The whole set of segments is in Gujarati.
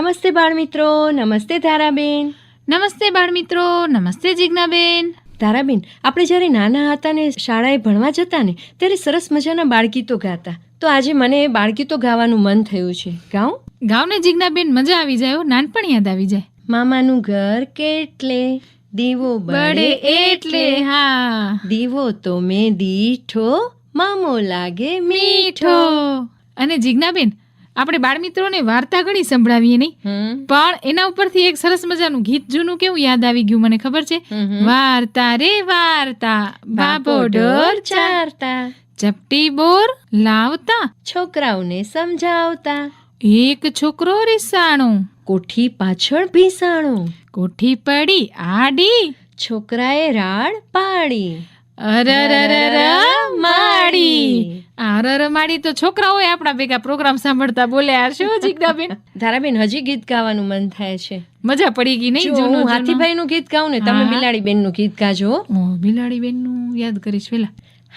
નમસ્તે બાળમિત્રો નમસ્તે ધારાબેન. નમસ્તે બાળમિત્રો નમસ્તે જિજ્ઞાબેન. ધારાબેન આપણે જ્યારે નાના હતા ને શાળાએ ભણવા જતા ને ત્યારે સરસ મજાના બાળગીતો ગાતા. તો આજે મને બાળગીતો ગાવાનું મન થયું છે. ગાઉં ગાઉને જિજ્ઞાબેન મજા આવી જાય નાનપણ યાદ આવી જાય. મામાનું ઘર કેટલે દીવો બળે બળે એટલે હા. દીવો તો મેં દીઠો મામો લાગે મીઠો. અને જિજ્ઞાબેન આપણે બાળમિત્રોને વાર્તા ઘણી સંભળાવીએ નહીં. પણ એના ઉપરથી એક સરસ મજાનું ગીત જૂનું કેવું યાદ આવી ગયું મને ખબર છે. વાર્તા રે વાર્તા બાબો ઢોર ચારતા ચપટી બોર લાવતા છોકરાઓને સમજાવતા. એક છોકરો રીસાણો કોઠી પાછળ ભીસાણો. કોઠી પડી આડી છોકરાએ રાડ પાડી. માડી આરર માડી તો છોકરાઓએ આપણા ભેગા પ્રોગ્રામ સાંભળતા બોલ્યા હો જિજ્ઞાબેન ધારાબેન હજી ગીત ગાવાનું મન થાય છે. મજા પડી ગઈ નહીં જો હું. હાથીભાઈ નું ગીત ગાઉં ને તમે બિલાડી બેનનું ગીત ગાજો બિલાડી બેન બેનનું યાદ કરીશ પેલા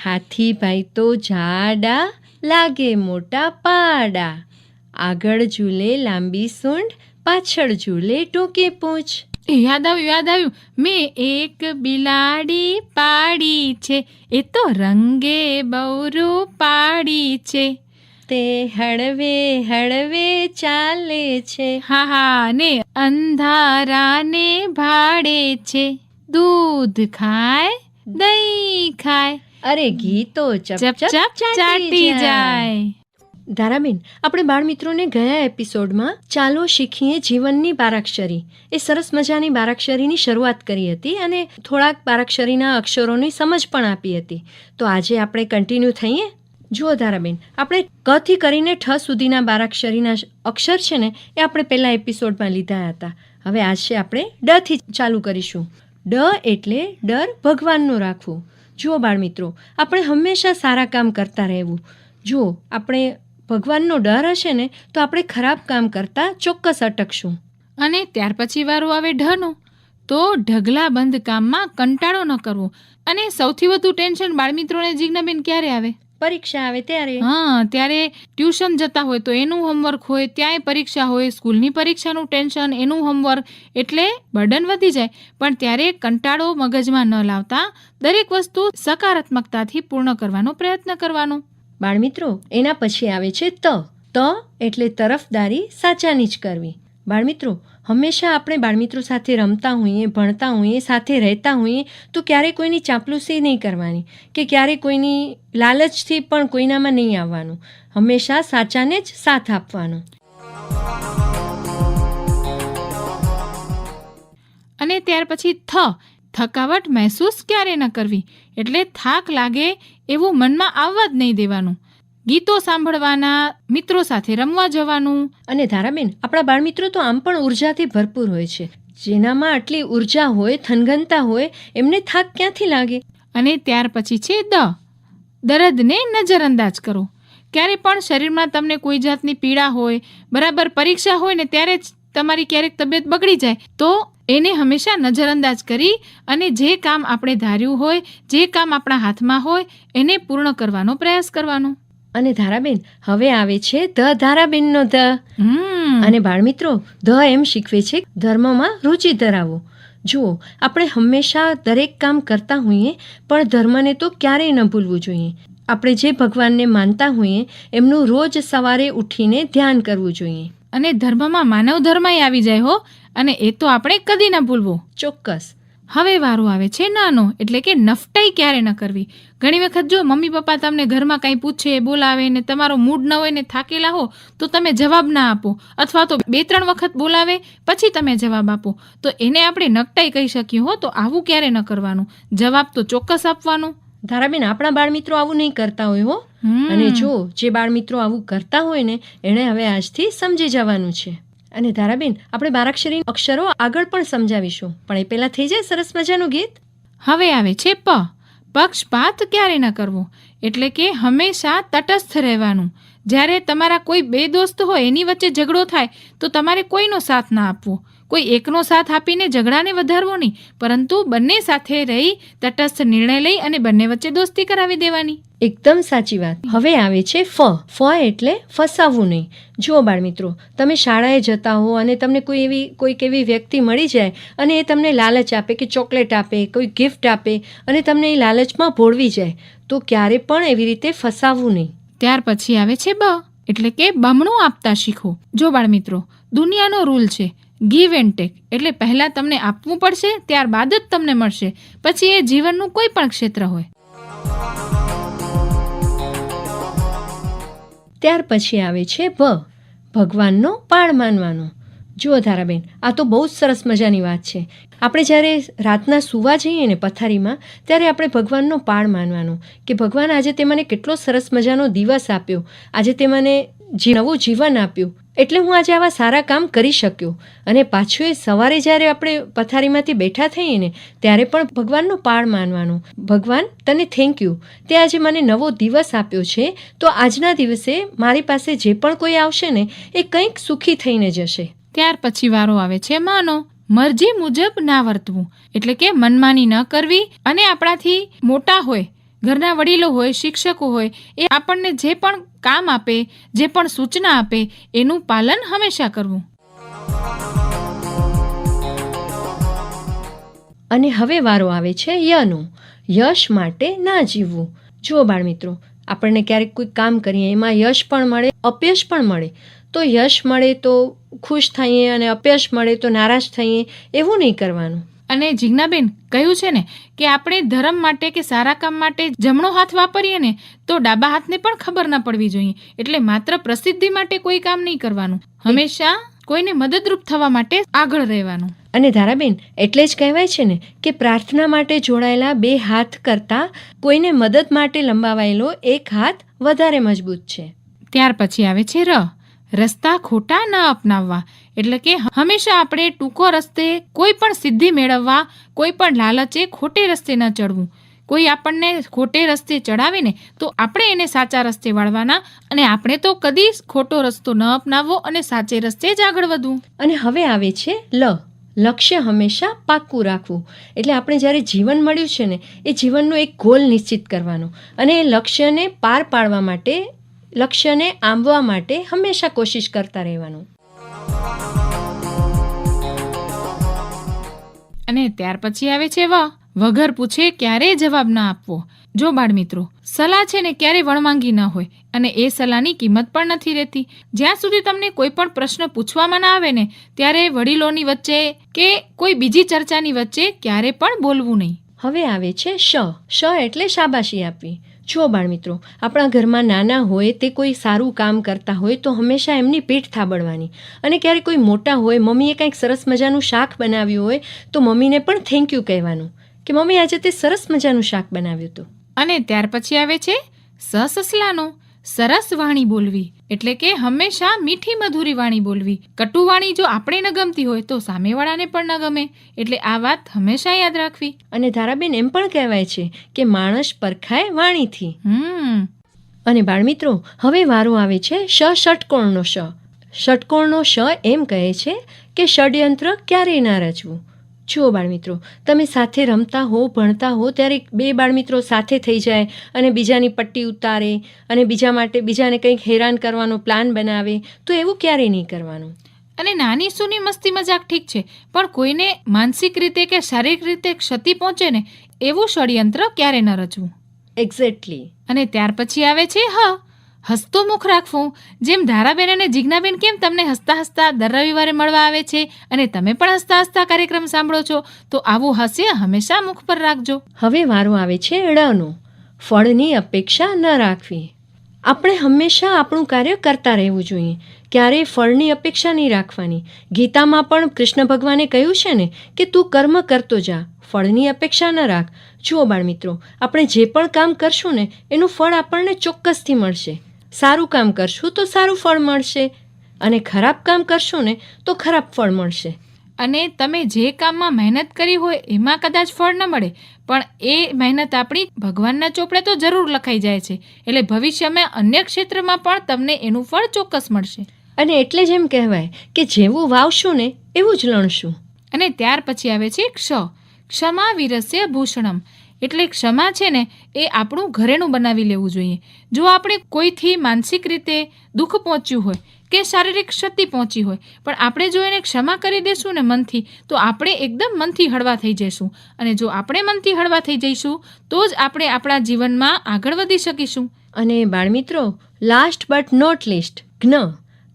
હાથીભાઈ તો જાડા લાગે મોટા પાડા. આગળ ઝૂલે લાંબી સૂંઢ પાછળ ઝૂલે ટૂંકી પૂંછ. યાદ આવ્યું યાદ આવ્યું. મેં એક બિલાડી પાડી છે. એ તો રંગે બહુ પાડી છે. તે હળવે હળવે ચાલે છે. હા હા ને અંધારાને ભાડે છે. દૂધ ખાય દહીં ખાય. અરે ગીતો તો ચપ ચપ ચાટી જાય. ધારાબેન આપણે બાળમિત્રોને ગયા એપિસોડમાં ચાલો શીખીએ જીવનની બારાક્ષરી. એ સરસ મજાની બારાક્ષરીની શરૂઆત કરી હતી અને થોડાક બારાક્ષરીના અક્ષરોની સમજ પણ આપી હતી. તો આજે આપણે કન્ટિન્યુ થઈએ? જુઓ ધારાબેન આપણે કથી કરીને ઠ સુધીના બારાક્ષરીના અક્ષર છે ને, એ આપણે પહેલાં એપિસોડમાં લીધા હતા. હવે આજે આપણે ડ થી ચાલુ કરીશું. ડ એટલે ડર ભગવાનનો રાખવું. જુઓ બાળમિત્રો, આપણે હંમેશા સારા કામ કરતા રહેવું. જુઓ, આપણે ભગવાનનો ડર હશે ને તો આપણે ખરાબ કામ કરતા ચોક્કસ અટકશું. અને ત્યાર પછી વારો આવે ઢનો તો ઢગલા બંધ કામમાં કંટાળો ન કરવો. અને સૌથી વધુ ટેન્શન બાળમિત્રોને જિજ્ઞાબેન ક્યારે આવે? પરીક્ષા આવે ત્યારે. હા ત્યારે ટ્યુશન જતા હોય તો એનું હોમવર્ક હોય ત્યાંય પરીક્ષા હોય સ્કૂલની પરીક્ષાનું ટેન્શન એનું હોમવર્ક એટલે બર્ડન વધી જાય. પણ ત્યારે કંટાળો મગજમાં ન લાવતા દરેક વસ્તુ સકારાત્મકતાથી પૂર્ણ કરવાનો પ્રયત્ન કરવાનો. બાળમિત્રો, એના પછી આવે છે ત. ત એટલે તરફદારી સાચાની જ કરવી. બાળમિત્રો, હંમેશા આપણે બાળમિત્રો સાથે રમતા હોઈએ, ભણતા હોઈએ, સાથે રહેતા હોઈએ, તો ક્યારેય કોઈની ચાપલુસી નહીં કરવાની કે ક્યારેય કોઈની લાલચથી પણ કોઈનામાં નહીં આવવાનું. હંમેશા સાચાને જ સાથ આપવાનો. અને ત્યાર પછી થ. થકાવટ મહેસૂસ ક્યારે ન કરવી? એટલે થાક લાગે એવું મનમાં આવવા જ નહીં દેવાનું. ગીતો સાંભળવાના મિત્રો સાથે રમવા જવાનું. અને ધારાબેન આપણા બાળમિત્રો તો આમ પણ ઉર્જાથી ભરપૂર હોય છે. જેનામાં આટલી ઊર્જા હોય થનગનતા હોય એમને થાક ક્યાંથી લાગે? અને ત્યાર પછી છે દ. દર્દને નજરઅંદાજ કરો. ક્યારે પણ શરીરમાં તમને કોઈ જાતની પીડા હોય બરાબર પરીક્ષા હોય ને ત્યારે જ તમારી ક્યારેક તબિયત બગડી જાય તો એને હંમેશા નજરઅંદાજ કરી અને જે કામ આપણે ધાર્યું હોય જે કામ આપણા હાથમાં હોય એને પૂર્ણ કરવાનો પ્રયાસ કરવાનો. અને ધારાબેન હવે આવે છે ધ ધારાબેનનો ધ. હમ. અને બાળમિત્રો ધ એમ શીખવે છે ધર્મમાં રુચિ ધરાવો. જુઓ આપણે હંમેશા દરેક કામ કરતા હોઈએ પણ ધર્મને તો ક્યારેય ન ભૂલવું જોઈએ. આપણે જે ભગવાનને માનતા હોઈએ એમનું રોજ સવારે ઉઠીને ધ્યાન કરવું જોઈએ. અને ધર્મમાં માનવ ધર્મય આવી જાય હો અને એ તો આપણે કદી ના ભૂલવો. ચોક્કસ. હવે વારો આવે છે નાનો એટલે કે નફટાઈ ક્યારે ન કરવી. ઘણી વખત જો મમ્મી પપ્પા તમને ઘરમાં કંઈ પૂછે બોલાવે ને તમારો મૂડ ન હોય ને થાકેલા હો તો તમે જવાબ ના આપો. અથવા તો બે ત્રણ વખત બોલાવે પછી તમે જવાબ આપો. તો એને આપણે નકટાઈ કહી શકીએ હો તો આવું ક્યારે ન કરવાનું? જવાબ તો ચોક્કસ આપવાનો. ધારાબેન આપણા બાળમિત્રો આવું નહીં કરતા હોય હો. અને જો જે બાળમિત્રો આવું કરતા હોય ને એણે હવે આજથી સમજી જવાનું છે. અને ધારાબેન, આપણે બારાક્ષરી અક્ષરો આગળ પણ સમજાવીશું. પણ એ પહેલા થઈ જાય સરસ મજાનું ગીત? હવે આવે છે પ. પક્ષપાત ક્યારે ન કરવો? એટલે કે હંમેશા તટસ્થ રહેવાનું. જ્યારે તમારા કોઈ બે દોસ્ત હોય, એની વચ્ચે ઝઘડો થાય, તો તમારે કોઈનો સાથ ના આપવો. કોઈ એકનો સાથ આપીને ઝઘડાને વધારવો નહીં પરંતુ બંને સાથે રહી તટસ્થ નિર્ણય લઈ અને બંને વચ્ચે દોસ્તી કરાવી દેવાની. એકદમ સાચી વાત. હવે આવે છે ફ. ફ એટલે ફસાવવું નહીં. જુઓ બાળમિત્રો તમે શાળાએ જતા હો અને તમને કોઈ એવી કોઈક એવી વ્યક્તિ મળી જાય અને એ તમને લાલચ આપે કે ચોકલેટ આપે કોઈ ગિફ્ટ આપે અને તમને એ લાલચમાં ભોળવી જાય તો ક્યારે પણ એવી રીતે ફસાવવું નહીં. ત્યાર પછી આવે છે બ એટલે કે બમણું આપતા શીખો. જો બાળમિત્રો દુનિયાનો રૂલ છે ગીવ એન્ડ ટેક એટલે પહેલાં તમને આપવું પડશે, ત્યારબાદ જ તમને મળશે. પછી એ જીવનનું કોઈ પણ ક્ષેત્ર હોય. ત્યાર પછી આવે છે ભ ભગવાનનો પાળ માનવાનો. જુઓ ધારાબેન, આ તો બહુ જ સરસ મજાની વાત છે. આપણે જ્યારે રાતના સૂવા જઈએ ને પથારીમાં, ત્યારે આપણે ભગવાનનો પાળ માનવાનો કે ભગવાન આજે તે મને કેટલો સરસ મજાનો દિવસ આપ્યો. આજે તે મને જે, નવું જીવન આપ્યું. એટલે હું આજે આવા સારા કામ કરી શક્યો. અને પાછું એ સવારે જ્યારે આપણે પથારીમાંથી બેઠા થઈએ ને, ત્યારે પણ ભગવાનનો પાળ માનવાનો. ભગવાન, તને થેન્ક યુ તે આજે મને નવો દિવસ આપ્યો છે, તો આજના દિવસે મારી પાસે જે પણ કોઈ આવશે ને, એ કંઈક સુખી થઈને જશે. ત્યાર પછી વારો આવે છે, માનો. મરજી મુજબ ના વર્તવું. એટલે કે મનમાની ન કરવી અને આપણાથી મોટા હોય. ઘરના વડીલો હોય, શિક્ષકો હોય, એ આપણને જે પણ કામ આપે, જે પણ સૂચના આપે, એનું પાલન હંમેશા કરવું. અને હવે વારો આવે છે યનો. યશ માટે ના જીવવું. જુઓ બાળમિત્રો, આપણને ક્યારેક કોઈ કામ કરીએ, એમાં યશ પણ મળે અપયશ પણ મળે. તો યશ મળે તો ખુશ થઈએ અને અપયશ મળે તો નારાજ થઈએ, એવું નહીં કરવાનું. અને જીજ્ઞાબેન કહ્યું છે ને કે આપણે ધર્મ માટે કે સારા કામ માટે જમણો હાથ વાપરીએ ને તો ડાબા હાથને પણ ખબર ના પડવી જોઈએ. એટલે માત્ર પ્રસિદ્ધિ માટે કોઈ કામ નહીં કરવાનું. હંમેશા કોઈને મદદરૂપ થવા માટે આગળ રહેવાનું. અને ધારાબેન એટલે જ કહેવાય છે ને કે પ્રાર્થના માટે જોડાયેલા બે હાથ કરતાં કોઈને મદદ માટે લંબાવાયેલો એક હાથ વધારે મજબૂત છે. ત્યાર પછી આવે છે ર. રસ્તા ખોટા ન અપનાવવા. એટલે કે હંમેશા આપણે ટૂંકો રસ્તે કોઈ પણ સિદ્ધિ મેળવવા, કોઈ પણ લાલચે ખોટે રસ્તે ન ચડવું. કોઈ આપણને ખોટે રસ્તે ચડાવે ને તો આપણે એને સાચા રસ્તે વાળવાના અને આપણે તો કદી ખોટો રસ્તો ન અપનાવવો અને સાચે રસ્તે જ આગળ વધવું. અને હવે આવે છે લ. લક્ષ્ય હંમેશા પાક્કું રાખવું. એટલે આપણે જ્યારે જીવન મળ્યું છે ને, એ જીવનનો એક ગોલ નિશ્ચિત કરવાનો. અને એ લક્ષ્યને પાર પાડવા માટે, લક્ષ્યને આંબવા માટે હંમેશા કોશિશ કરતા રહેવાનું. અને ત્યાર પછી આવે છે વ. વગર પૂછે ક્યારેય જવાબ ના આપવો. જો બાળમિત્રો, સલાહ છે ને ક્યારેય વણમાંગી ન હોય અને એ સલાહની કિંમત પણ નથી રહેતી. જ્યાં સુધી તમને કોઈ પણ પ્રશ્ન પૂછવામાં ના આવે ને, ત્યારે વડીલોની વચ્ચે કે કોઈ બીજી ચર્ચાની વચ્ચે ક્યારે પણ બોલવું નહીં. હવે આવે છે શ. શ એટલે શાબાશી આપવી. જુઓ બાળમિત્રો, આપણા ઘરમાં નાના હોય, તે કોઈ સારું કામ કરતા હોય, તો હંમેશા એમની પીઠ થાબડવાની. અને ક્યારે કોઈ મોટા હોય, મમ્મીએ કંઈક સરસ મજાનું શાક બનાવ્યું હોય, તો મમ્મીને પણ થેન્ક યુ કહેવાનું. કે મમ્મી, આજે તે સરસ મજાનું શાક બનાવ્યું હતું. અને ત્યાર પછી આવે છે સસલાનો સરસ વાણી બોલવી. એટલે કે હંમેશા મીઠી મધુરી વાણી બોલવી. કટુ વાણી જો આપણે ન ગમતી હોય તો સામેવાળાને પણ ન ગમે. એટલે આ વાત હંમેશા યાદ રાખવી. અને ધારાબેન એમ પણ કહેવાય છે કે માણસ પરખાય વાણીથી. હમ. અને બાળમિત્રો હવે વારો આવે છે શ ષટકોણનો શ. ષટકોણનો શ એમ કહે છે કે ષડયંત્ર ક્યારેય ના રચવું. જુઓ બાળમિત્રો તમે સાથે રમતા હો ભણતા હો ત્યારે બે બાળમિત્રો સાથે થઈ જાય અને બીજાની પટ્ટી ઉતારે અને બીજા માટે બીજાને કંઈક હેરાન કરવાનો પ્લાન બનાવે તો એવું ક્યારેય નહીં કરવાનું? અને નાની સૂની મસ્તી મજાક ઠીક છે પણ કોઈને માનસિક રીતે કે શારીરિક રીતે ક્ષતિ પહોંચે ને એવું ષડયંત્ર ક્યારે ન રચવું? એક્ઝેક્ટલી અને ત્યાર પછી આવે છે હ. હસતો મુખ રાખવું. જેમ ધારાબેન અને જિજ્ઞાબેન કેમ તમને હસતા હસતા દર રવિવારે મળવા આવે છે અને તમે પણ હસતા હસતા કાર્યક્રમ સાંભળો છો, તો આવું હાસ્ય હંમેશા મુખ પર રાખજો. હવે વારો આવે છે ળનો ફળની અપેક્ષા ન રાખવી. આપણે હંમેશા આપણું કાર્ય કરતા રહેવું જોઈએ. ક્યારેય ફળની અપેક્ષા નહીં રાખવાની. ગીતામાં પણ કૃષ્ણ ભગવાને કહ્યું છે ને કે તું કર્મ કરતો જા, ફળની અપેક્ષા ન રાખ. જુઓ બાળમિત્રો, આપણે જે પણ કામ કરશું ને, એનું ફળ આપણને ચોક્કસથી મળશે. સારું કામ કરશું તો સારું ફળ મળશે અને ખરાબ કામ કરશું ને તો ખરાબ ફળ મળશે. અને તમે જે કામમાં મહેનત કરી હોય એમાં કદાચ ફળ ન મળે પણ એ મહેનત આપણી ભગવાનના ચોપડે તો જરૂર લખાઈ જાય છે. એટલે ભવિષ્યમાં અન્ય ક્ષેત્રમાં પણ તમને એનું ફળ ચોક્કસ મળશે. અને એટલે જ એમ કહેવાય કે જેવું વાવશું ને એવું જ લણશું. અને ત્યાર પછી આવે છે ક્ષ. ક્ષમા વિરસ્ય ભૂષણમ. એટલે ક્ષમા છે ને એ આપણું ઘરેણું બનાવી લેવું જોઈએ. જો આપણે કોઈથી માનસિક રીતે દુઃખ પહોંચ્યું હોય કે શારીરિક ક્ષતિ પહોંચી હોય, પણ આપણે જો એને ક્ષમા કરી દેશું ને મનથી, તો આપણે એકદમ મનથી હળવા થઈ જઈશું. અને જો આપણે મનથી હળવા થઈ જઈશું, તો જ આપણે આપણા જીવનમાં આગળ વધી શકીશું. અને બાળમિત્રો લાસ્ટ બટ નોટ લિસ્ટ જ્ઞ.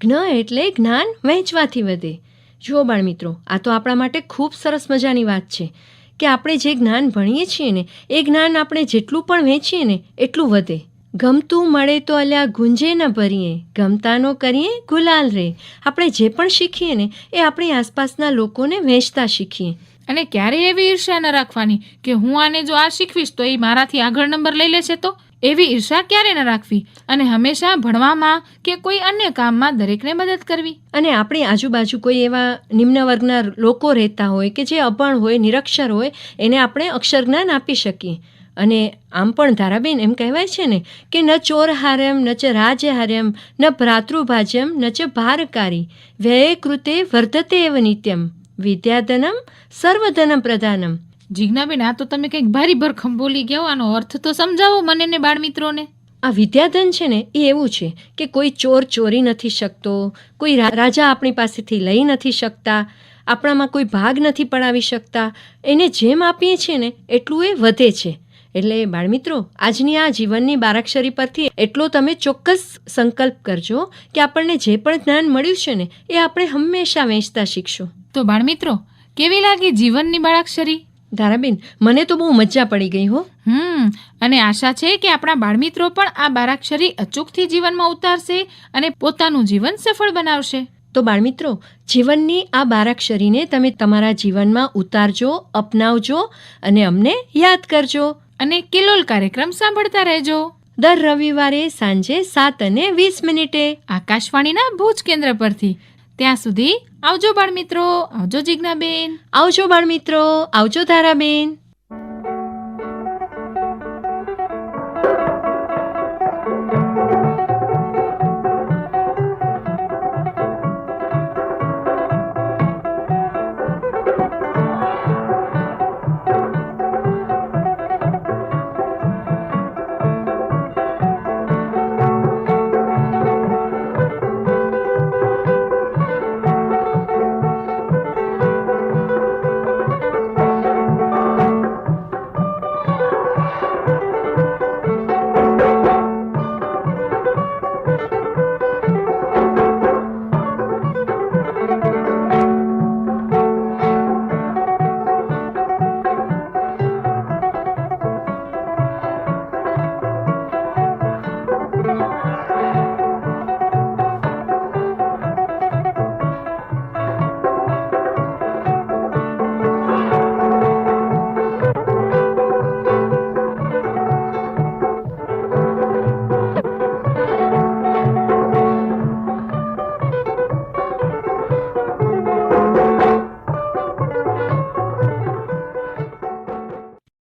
જ્ઞ એટલે જ્ઞાન વહેંચવાથી વધે. જુઓ બાળમિત્રો, આ તો આપણા માટે ખૂબ સરસ મજાની વાત છે. કે આપણે જે જ્ઞાન ભણીએ છીએ ને, એ જ્ઞાન આપણે જેટલું પણ વહેંચીએ ને, એટલું વધે. ગમતું મળે તો અલ્યા ગુંજે ન ભરીએ ગમતાનો કરીએ, ગુલાલ રે આપણે જે પણ શીખીએ ને, એ આપણી આસપાસના લોકોને વહેંચતા શીખીએ. અને ક્યારેય એવી ઈર્ષા ન રાખવાની કે હું આને જો આ શીખવીશ તો એ મારાથી આગળ નંબર લઈ લેશે તો? એવી ઈર્ષા ક્યારે ન રાખવી અને હંમેશા ભણવામાં કે કોઈ અન્ય કામમાં દરેકને મદદ કરવી. અને આપણી આજુબાજુ કોઈ એવા નિમ્ન વર્ગના લોકો રહેતા હોય કે જે અભણ હોય, નિરક્ષર હોય, એને આપણે અક્ષર જ્ઞાન આપી શકીએ. અને આમ પણ ધારાબેન એમ કહેવાય છે ને કે ન ચોર હાર્યમ, ન ચ રાજ હાર્યમ, ન ભ્રાતૃભાજ્યમ, ન ચ ભારકારી. વ્યય કૃતે વર્ધતે એવ નિત્યમ. વિદ્યાધનમ, સર્વધનમ પ્રધાનમ. જીજ્ઞાબેન આ તો તમે કંઈક ભારી ભરખમ બોલી ગયા આનો અર્થ તો સમજાવો મને ને બાળમિત્રોને. આ વિદ્યાધન છે ને એ એવું છે કે કોઈ ચોર ચોરી નથી શકતો કોઈ રાજા આપણી પાસેથી લઈ નથી શકતા આપણામાં કોઈ ભાગ નથી પડાવી શકતા. એને જેમ આપીએ છીએ ને એટલું એ વધે છે. એટલે બાળમિત્રો આજની આ જીવનની બારાક્ષરી પરથી એટલો તમે ચોક્કસ સંકલ્પ કરજો કે આપણને જે પણ જ્ઞાન મળ્યું છે ને એ આપણે હંમેશા વહેંચતા શીખશું. તો બાળમિત્રો કેવી લાગી જીવનની બાળાક્ષરી? ધારાબેન મને તો બહુ મજા પડી ગઈ હો. હમ અને આશા છે કે આપણા બાળમિત્રો પણ આ બારાક્ષરી અચૂકથી જીવનમાં ઉતારશે અને પોતાનું જીવન સફળ બનાવશે. તો બાળમિત્રો જીવનની આ બારાક્ષરીને તમે તમારા જીવનમાં ઉતારજો અપનાવજો અને અમને યાદ કરજો. અને કિલોલ કાર્યક્રમ સાંભળતા રહેજો. દર રવિવારે સાંજે સાત અને વીસ મિનિટે. આકાશવાણીના ભુજ કેન્દ્ર પરથી. ત્યાં સુધી આવજો બાળમિત્રો આવજો જિજ્ઞાબેન. આવજો બાળમિત્રો આવજો ધારાબેન.